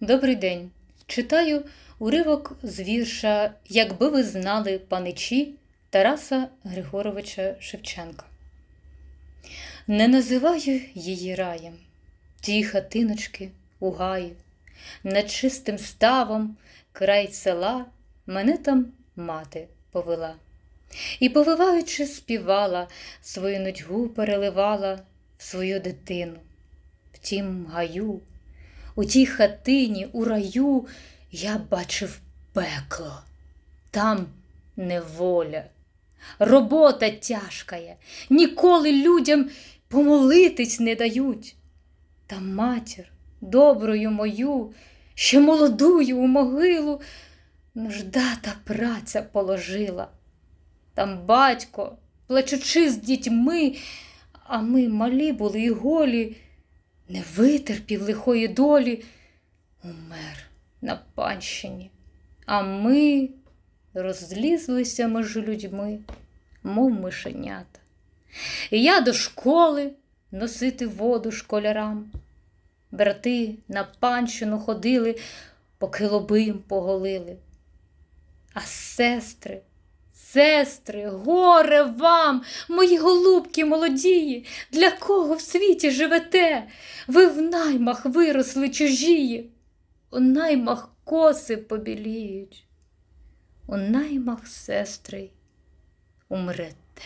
Добрий день. Читаю уривок з вірша Якби ви знали паничі Тараса Григоровича Шевченка. Не називаю її раєм, ті хатиночки у гаї, над чистим ставом край села мене там мати повела. І, повиваючи, співала, свою нудьгу переливала в свою дитину. В тім гаю, у тій хатині, у раю я бачив пекло, там неволя, робота тяжкая, ніколи людям помолитись не дають. Та матір, доброю мою, ще молодую у могилу, нужда та праця положила. Там батько, плачучи з дітьми, а ми малі були і голі, не витерпів лихої долі, умер на панщині, а ми розлізлися між людьми, мов мишенята. І я до школи носити воду школярам. Брати на панщину ходили, поки лоби їм поголили. А сестри, сестри, горе вам, мої голубки молодії, для кого в світі живете? Ви в наймах виросли чужії, у наймах коси побіліють, у наймах сестри умрете.